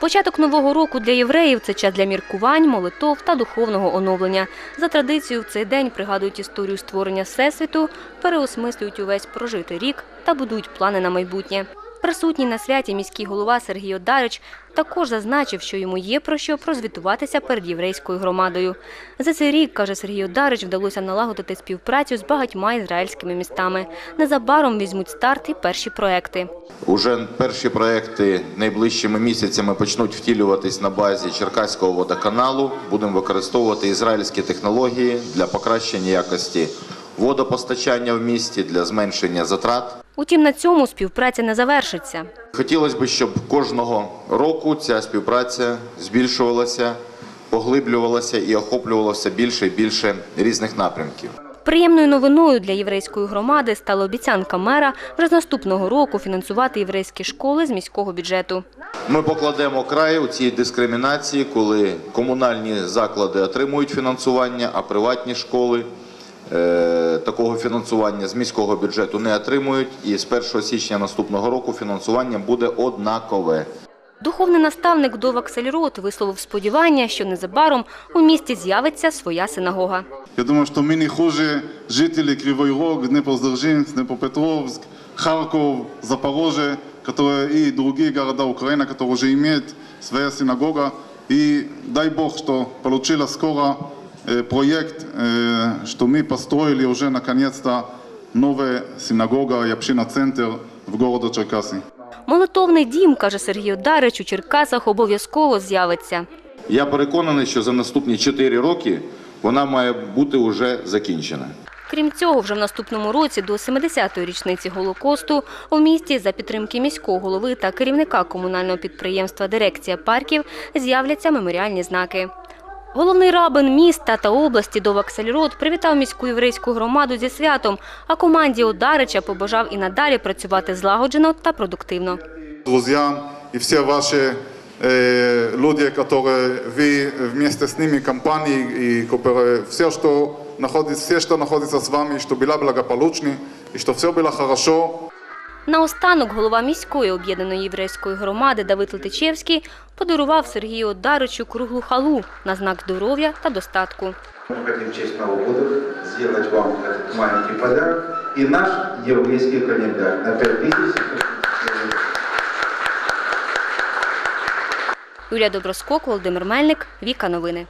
Початок нового року для євреїв це час для міркувань, молитов та духовного оновлення. За традицією, в цей день пригадують історію створення всесвіту, переосмислюють увесь прожитий рік та будують плани на майбутнє. Присутній на святі міський голова Сергій Одарич також зазначив, що йому є про що прозвітуватися перед єврейською громадою. За цей рік, каже Сергій Одарич, вдалося налагодити співпрацю з багатьма ізраїльськими містами. Незабаром візьмуть старт і перші проекти. Уже перші проекти найближчими місяцями почнуть втілюватись на базі Черкаського водоканалу. Будемо використовувати ізраїльські технології для покращення якості водопостачання в місті, для зменшення затрат. Утім, на цьому співпраця не завершиться. Хотілося б, щоб кожного року ця співпраця збільшувалася, поглиблювалася і охоплювалася більше і більше різних напрямків. Приємною новиною для єврейської громади стала обіцянка мера вже з наступного року фінансувати єврейські школи з міського бюджету. Ми покладемо край у цій дискримінації, коли комунальні заклади отримують фінансування, а приватні школи такого фінансування з міського бюджету не отримують. І з 1 січня наступного року фінансування буде однакове. Духовний наставник Довак Сельрот висловив сподівання, що незабаром у місті з'явиться своя синагога. Я думаю, что мы не хуже жители Кривой Рог, Днепродзержинск, Днепропетровск, Харьков, Запорожье, которые и другие города Украины, которые уже имеют своя синагога. И дай Бог, что получила скоро э, проект, э, что мы построили уже наконец-то новая синагога и община-центр в городе Черкасы. Молитовний дім, каже Сергій Одарич, у Черкасах обов'язково з'явиться. Я переконаний, що за наступні 4 роки вона має бути вже закінчена. Крім цього, вже в наступному році до 70-ї річниці Голокосту у місті за підтримки міського голови та керівника комунального підприємства Дирекція парків з'являться меморіальні знаки. Головний рабин міста та області Довак Сельрот привітав міську єврейську громаду зі святом, а команді Одарича побажав і надалі працювати злагоджено та продуктивно. друзьям и все ваши э, люди, которые вы вместе с ними, компании и кооперы- все, что находится, все, что находится с вами, что было благополучно и что все было хорошо. Наостанок голова міської об'єднаної єврейської громади Давид Летичевський подарував Сергію Одаричу круглу халу на знак здоров'я та достатку. Мы хотим в честь Нового года сделать вам этот маленький подарок и наш еврейский календарь на 5 месяцев. Юлія Доброскок, Володимир Мельник, Віка Новини.